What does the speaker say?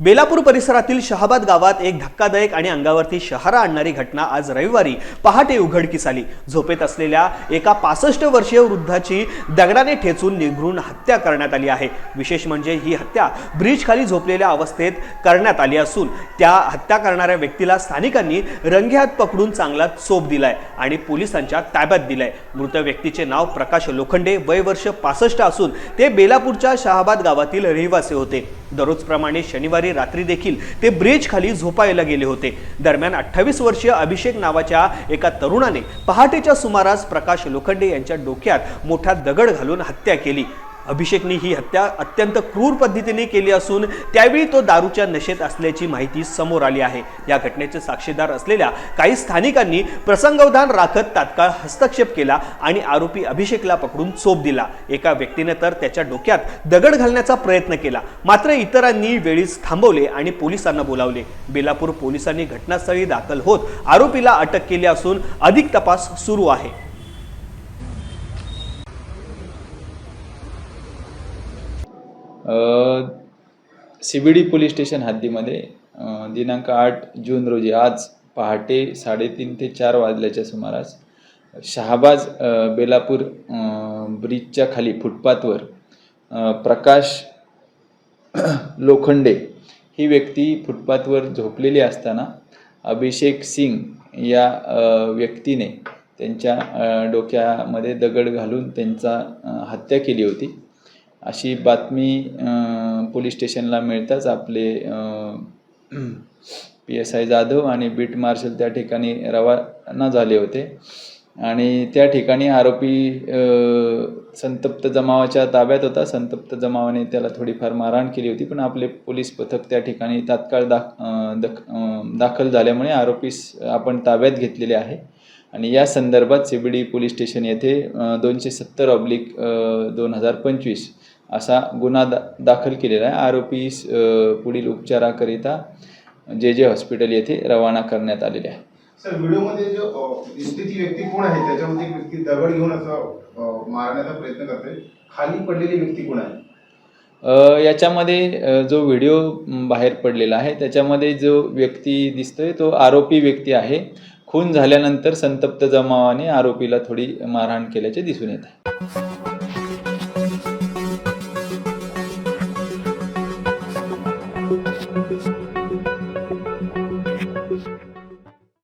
बेलापूर परिसरातील शहाबाद गावात एक धक्कादायक आणि अंगावरती शहारा आणणारी घटना आज रविवारी पहाटे उघडकीस आली. झोपेत असलेल्या एका पासष्ट वर्षीय वृद्धाची दगडाने ठेचून निघरून हत्या करण्यात आली आहे. विशेष म्हणजे ही हत्या ब्रिजखाली झोपलेल्या अवस्थेत करण्यात आली असून त्या हत्या करणाऱ्या व्यक्तीला स्थानिकांनी रंगेहात पकडून चांगला चोप दिलाय आणि पोलिसांच्या ताब्यात दिलाय. मृत व्यक्तीचे नाव प्रकाश लोखंडे वय वर्ष पासष्ट असून ते बेलापूरच्या शहाबाद गावातील रहिवासी होते. दररोजप्रमाणे शनिवारी रात्री देखील ते ब्रिज खाली झोपायला गेले होते. दरम्यान अठ्ठावीस वर्षीय अभिषेक नावाच्या एका तरुणाने पहाटेच्या सुमारास प्रकाश लोखंडे यांच्या डोक्यात मोठा दगड घालून हत्या केली. अभिषेकने ही हत्या अत्यंत क्रूर पद्धतीने केली असून त्यावेळी तो दारूच्या नशेत असल्याची माहिती समोर आली आहे. या घटनेचे साक्षीदार असलेल्या काही स्थानिकांनी प्रसंगावधान राखत तात्काळ हस्तक्षेप केला आणि आरोपी अभिषेकला पकडून चोप दिला. एका व्यक्तीने तर त्याच्या डोक्यात दगड घालण्याचा प्रयत्न केला. मात्र इतरांनी वेळीच थांबवले आणि पोलिसांना बोलावले. बेलापूर पोलिसांनी घटनास्थळी दाखल होत आरोपीला अटक केली असून अधिक तपास सुरू आहे. C B D police station हद्दीमध्ये दिनांक आठ जून रोजी आज पहाटे साडेतीन ते चार वाजल्याच्या सुमारास शहाबाज बेलापूर ब्रिजच्या खाली फुटपाथवर प्रकाश लोखंडे ही व्यक्ती फुटपाथवर झोपलेली असताना अभिषेक सिंग या व्यक्तीने त्यांच्या डोक्यामध्ये दगड घालून त्यांचा हत्या केली होती. अशी बातमी पोलीस स्टेशनला मिळताच आपले पी एस आय जाधव आणि बीट मार्शल त्या ठिकाणी रवाना झाले होते. आणि त्या ठिकाणी आरोपी संतप्त जमावाच्या ताब्यात होता. संतप्त जमावाने त्याला थोडीफार मारहाण केली होती पण आपले पोलीस पथक त्या ठिकाणी तात्काळ दाख दख दाखल झाल्यामुळे आरोपीस आपण ताब्यात घेतलेले आहे. आणि या संदर्भात C B D police station येथे दोनशे सत्तर ऑब्लिक दोन हजार पंचवीस असा गुन्हा दा दाखल केलेला आहे. आरोपीस अ, पुढील उपचाराकरिता जे जे हॉस्पिटल येथे रवाना करण्यात आलेले आहे. सर व्हिडिओमध्ये जो अ, दिसते ती व्यक्ती कोण आहे? त्याच्यामध्ये व्यक्ती दगड घेऊन असं मारण्याचा प्रयत्न करते खाली पडलेली व्यक्ती कोण आहे? याच्यामध्ये जो व्हिडिओ बाहेर पडलेला आहे त्याच्यामध्ये जो व्यक्ती दिसतोय तो आरोपी व्यक्ती आहे. खून झाल्यानंतर संतप्त जमावाने आरोपीला थोडी मारहाण केल्याचे दिसून येत आहे.